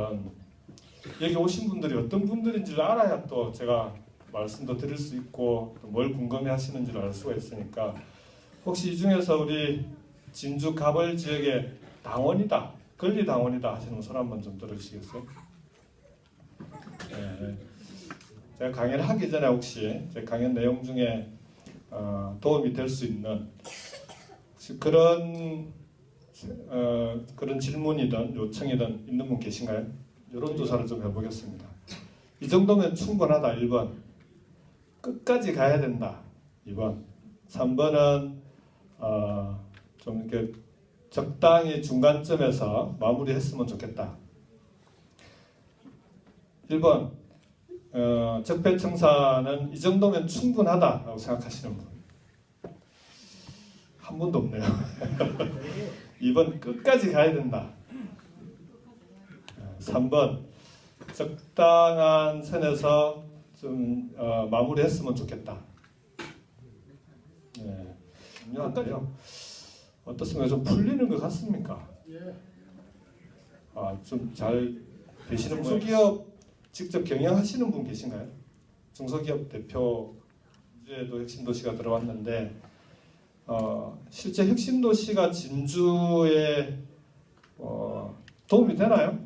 하시거든. 여기 오신 분들이 어떤 분들인지를 알아야 또 제가 말씀도 드릴 수 있고 또뭘 궁금해 하시는지를 알 수가 있으니까 혹시 이 중에서 우리 진주 가벌 지역의 당원이다, 권리 당원이다 하시는 손 한번 좀 들어주시겠어요? 네. 제가 강연을 하기 전에 혹시 제 강연 내용 중에 어, 도움이 될 수 있는 그런 어, 그런 질문이든 요청이든 있는 분 계신가요? 이런 조사를 좀 해보겠습니다. 이 정도면 충분하다 1번. 끝까지 가야 된다 2번. 3번은 어, 좀 이렇게 적당히 중간점에서 마무리했으면 좋겠다. 1번 어, 적폐청사는 이 정도면 충분하다라고 생각하시는 분. 한 분도 없네요 2번 끝까지 가야 된다 3번 적당한 선에서 좀 어, 마무리했으면 좋겠다. 네, 중요한데요. 어떻습니까? 좀 풀리는 것 같습니까? 아, 좀 잘 되시는 분. 중소기업 직접 경영하시는 분 계신가요? 중소기업 대표 주에도 혁신도시가 들어왔는데 어, 실제 혁신도시가 진주에 어, 도움이 되나요?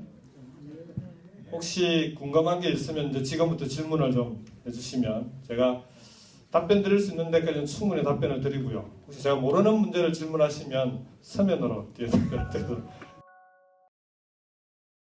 혹시 궁금한 게 있으면 이제 지금부터 질문을 좀 해주시면 제가 답변 드릴 수 있는 데까지는 충분히 답변을 드리고요. 혹시 제가 모르는 문제를 질문하시면 서면으로 뒤에 답변 드리도록